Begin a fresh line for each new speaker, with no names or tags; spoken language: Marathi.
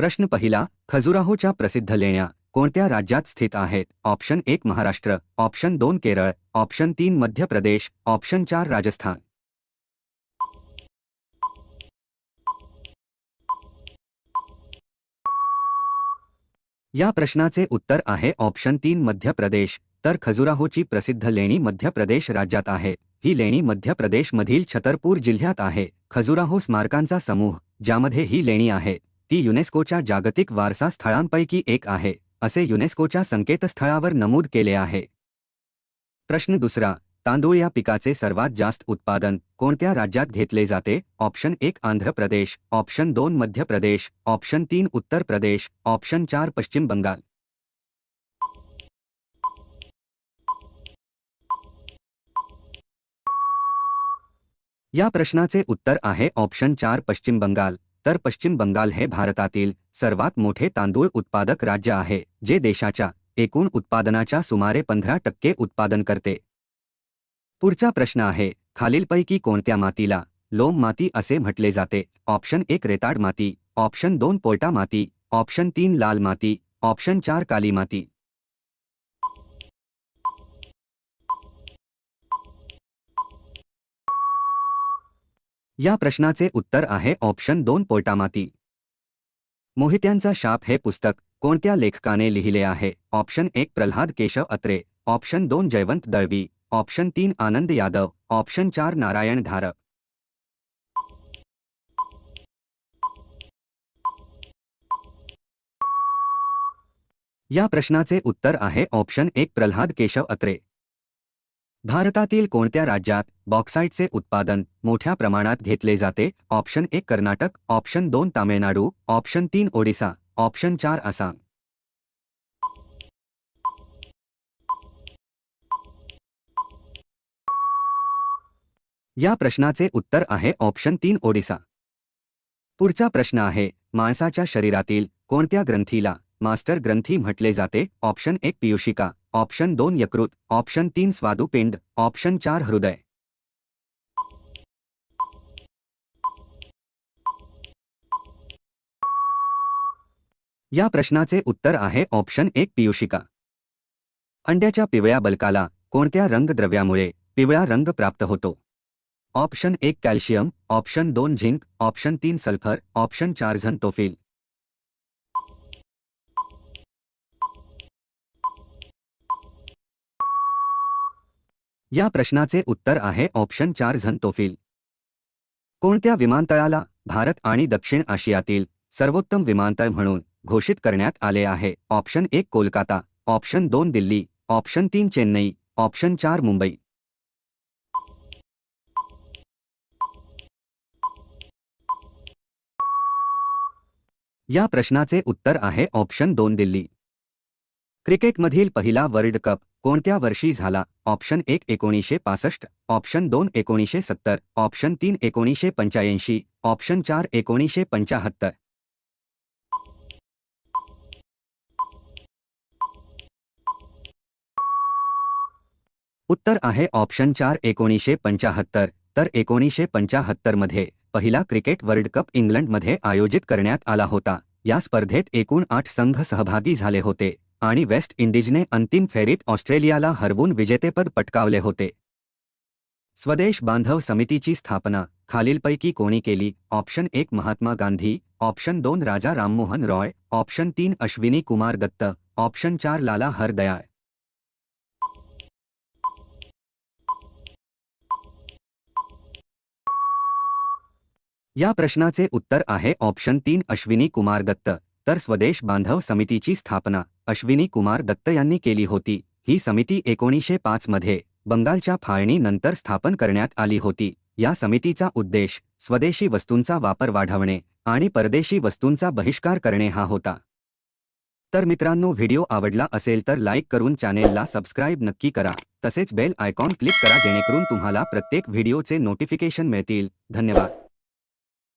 प्रश्न पहिला, खजुराहोच्या प्रसिद्ध लेण्या कोणत्या राज्यात स्थित आहेत? ऑप्शन एक, महाराष्ट्र. ऑप्शन दोन, केरळ. ऑप्शन तीन, मध्य प्रदेश. ऑप्शन चार, राजस्थान. या प्रश्नाचे उत्तर आहे ऑप्शन तीन, मध्य प्रदेश. तर खजुराहोची प्रसिद्ध लेणी मध्य प्रदेश राज्यात आहे. ही लेणी मध्य प्रदेशमधील छतरपूर जिल्ह्यात आहे. खजुराहो स्मारकांचा समूह, ज्यामध्ये ही लेणी आहे. ती युनेस्कोच्या जागतिक वारसा स्थळांपैकी एक आहे असे युनेस्कोच्या संकेतस्थळावर नमूद केले आहे. प्रश्न दुसरा तांदूळ या पिकाचे सर्वात जास्त उत्पादन कोणत्या राज्यात घेतले जाते? ऑप्शन एक आंध्र प्रदेश ऑप्शन दोन मध्य प्रदेश ऑप्शन तीन उत्तर प्रदेश ऑप्शन चार पश्चिम बंगाल. या प्रश्नाचे उत्तर आहे ऑप्शन चार पश्चिम बंगाल. तर पश्चिम बंगाल हे भारतातील सर्वात मोठे तांदूळ उत्पादक राज्य आहे जे देशाच्या एकूण उत्पादनाच्या सुमारे पंधरा टक्के उत्पादन करते. पुढचा प्रश्न आहे खालीलपैकी कोणत्या मातीला लोम माती असे म्हटले जाते? ऑप्शन एक रेताड माती ऑप्शन दोन पोयटा माती ऑप्शन तीन लाल माती ऑप्शन चार काली माती. या प्रश्नाचे उत्तर आहे ऑप्शन दोन पोर्टामाती मोहित्यांचा शाप हे पुस्तक कोणत्या लेखकाने लिहिले आहे? ऑप्शन एक प्रल्हाद केशव अत्रे ऑप्शन दोन जयवंत दळवी ऑप्शन तीन आनंद यादव ऑप्शन चार नारायण धारक. या प्रश्नाचे उत्तर आहे ऑप्शन एक प्रल्हाद केशव अत्रे. भारतातील कोणत्या राज्यात बॉक्साईटचे उत्पादन मोठ्या प्रमाणात घेतले जाते. ऑप्शन एक कर्नाटक, ऑप्शन दोन तामिळनाडू, ऑप्शन तीन ओडिसा, ऑप्शन चार आसाम. या प्रश्नाचे उत्तर आहे ऑप्शन तीन ओडिसा. पुढचा प्रश्न आहे, माणसाच्या शरीरातील कोणत्या ग्रंथीला मास्टर ग्रंथी म्हटले जाते? ऑप्शन एक पियुषिका, ऑप्शन दोन यकृत, ऑप्शन तीन स्वादुपिंड, ऑप्शन चार हृदय. या प्रश्नाचे उत्तर आहे ऑप्शन एक पियुषिका. अंड्याच्या पिवळ्या बलकाला कोणत्या रंगद्रव्यामुळे पिवळा रंग प्राप्त होतो? ऑप्शन एक कॅल्शियम ऑप्शन दोन झिंक ऑप्शन तीन सल्फर ऑप्शन चार झंतोफिल या प्रश्नाचे उत्तर आहे ऑप्शन चार झंतोफिल कोणत्या विमानतळाला भारत आणि दक्षिण आशियातील सर्वोत्तम विमानतळ म्हणून घोषित करण्यात आले आहे. ऑप्शन एक कोलकाता ऑप्शन दोन दिल्ली ऑप्शन तीन चेन्नई ऑप्शन चार मुंबई. या प्रश्नाचे उत्तर आहे ऑप्शन दोन दिल्ली. क्रिकेटमधील पहिला वर्ल्ड कप कोणत्या वर्षी झाला? ऑप्शन एक एकोणीसशे पासष्ट ऑप्शन दोन एकोणीसशे सत्तर ऑप्शन तीन एकोणीसशे पंच्याऐंशी ऑप्शन चार एकोणीसशे पंचाहत्तर. उत्तर आहे ऑप्शन चार एकोणीसशे पंचाहत्तर. तर एकोणीसशे पंचाहत्तरमध्ये पहिला क्रिकेट वर्ल्ड कप इंग्लंडमध्ये आयोजित करण्यात आला होता. या स्पर्धेत एकूण आठ संघ सहभागी झाले होते आणि वेस्ट इंडिजने अंतिम फेरीत ऑस्ट्रेलियाला हरवून विजेतेपद पटकावले होते. स्वदेश बांधव समितीची स्थापना खालीलपैकी कोणी केली? ऑप्शन एक महात्मा गांधी ऑप्शन दोन राजा राममोहन रॉय ऑप्शन तीन अश्विनी कुमार दत्त ऑप्शन चार लाला हरदयाळ. या प्रश्नाचे उत्तर आहे ऑप्शन तीन अश्विनी कुमार दत्त. तर स्वदेश बांधव समितीची स्थापना अश्विनी कुमार दत्त यांनी केली होती. ही समिती एकोणीसशे मध्ये बंगालच्या फाळणीनंतर स्थापन करण्यात आली होती. या समितीचा उद्देश स्वदेशी वस्तूंचा वापर वाढवणे आणि परदेशी वस्तूंचा बहिष्कार करणे हा होता. तर मित्रांनो व्हिडिओ आवडला असेल तर लाईक करून चॅनेलला सबस्क्राईब नक्की करा. तसेच बेल आयकॉन क्लिक करा जेणेकरून तुम्हाला प्रत्येक व्हिडिओचे नोटिफिकेशन मिळतील. धन्यवाद.